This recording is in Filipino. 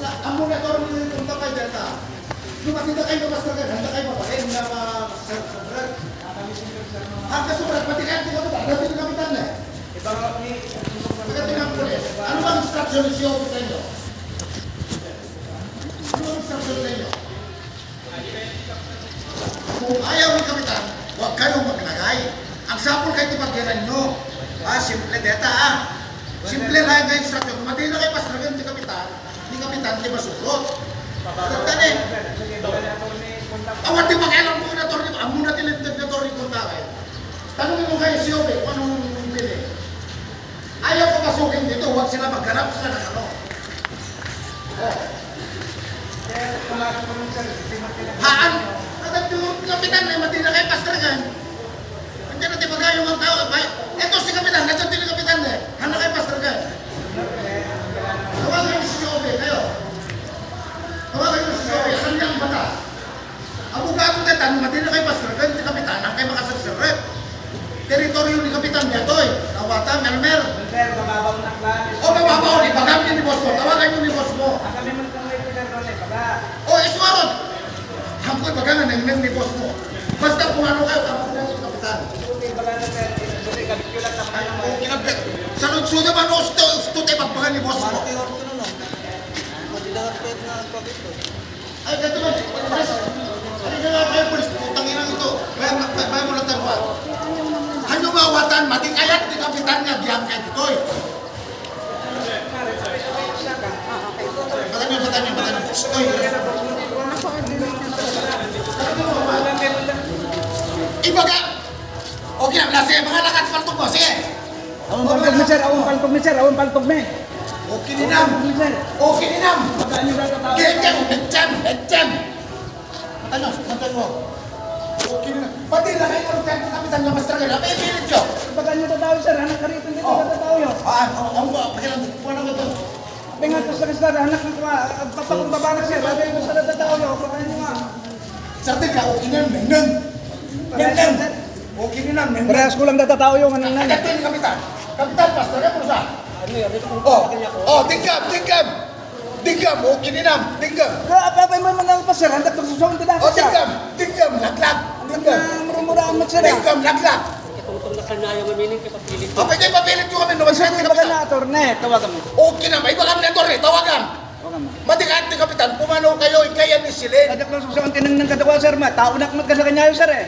Ang ko rin yung punta kay Delta. Yung matita kayo mas talaga, handa kayo mapahin na ma-subscribe. Hanggang sobrang pati kayo, hindi ka ba? Nasa yung kapitan na eh. Pagdating ang pulis, ano bang instruction ni Siyo sa inyo? Ano bang instruction sa inyo? Kung ayaw ni kapitan, huwag kayong maglagay. Ang sapol kayo tipagkiran nyo. Ah, simple deta ah. Simple lang ang instruction. Kung mati na kayo pastragan ni kapitan, ni kapitan, di masulot. Tanda eh. Awat di pakialam mo na torni, ang muna tilintag na torni kung bakit. Tanungin mo kayo si Obe kung anong pili. Ayaw ko pasukin dito, huwag sila maghanap sila ng ano. Oh. Haan, kapitan na mati na kayo pastragan. Hindi na tibaga yung mga tao. Ito si kapitan, ito din yung kapitan eh. Handa kayo pastragan. Tawagan yung si Obe, kayo. Tawagan yung si Obe, alam niya ang bata. Abogado ka tan, mati na kayo pastragan, si kapitan, ang kayo makasagsaret. Teritoryo ni kapitan Betoy, Tawata, Melmer. Sir, mababaw na klan. O mababaw, ibagam niyo ni boss mo, tawagan niyo ni boss mo. Ang kami man kang may sir doon eh, baga. O, iswarod! Hampoy bagangan ng men ni boss mo. Basta kung ano kayo, tapos na yung kapitan. Buti baga na sir, buti kabit ko lang sa Ay, kung kinabit. Sa lutsuda man, o, ito, ito tayo pagbagan ni boss mo. Ay, man. Nga kayo, polis? Putang ina ito. May, may, mo. Ano mawatan, matikayat ni kapitan nga diyan kay Titoy. Batan niyo, batan niyo, batan niyo. Titoy. Ibaga. Okay na, nasa mga lakat paltog mo. Sige. Awang paltog mi sir, awang paltog mi sir, awang paltog mi. Okay ni Nam. Okay ni Nam. baga nyo lang katawag. Gengeng, hecem, hecem. Ano, matan mo. Okay na. Pati na kayo ng tempo kapitan nga mas talaga. May pilit yun. Baga nyo tatawag sir, anak ka rito Oh. tatawag yun. Ah, ang ba, pakilang kuno ko to. Pingatos na kasi anak ng kuma, papakong babanak sir, baga yung sa tatawag yun, baga nyo nga. Sarte ka okay na neng. Neng. Okay ni Nam, neng. Parehas ko lang tatawag yung anong nan. Ni kapitan. Kapitan pastor ya sa. Oh, oh, tingkam, tingkam. Tingkam, okay ni Nam, tingkam. Kaya apa mo man ang pasir, handak magsusong tidak Oh, siya. tingkam, tingkam, laklat. Tingkam. Murmura ang matsira. Tingkam, laklat. Itutong na kanaya mamiling kay papilit. Apay kayo papilit yung kami naman sa Baga kapitan. na tawagan mo. Okay na, may baka na torre, tawagan. Tawagan mo. Matikat ni kapitan, pumanaw kayo, ikaya ni Silin. Kadak lang susong tinang ng katawa sir, ma. Tao na kamat ka sa kanya yun sir eh.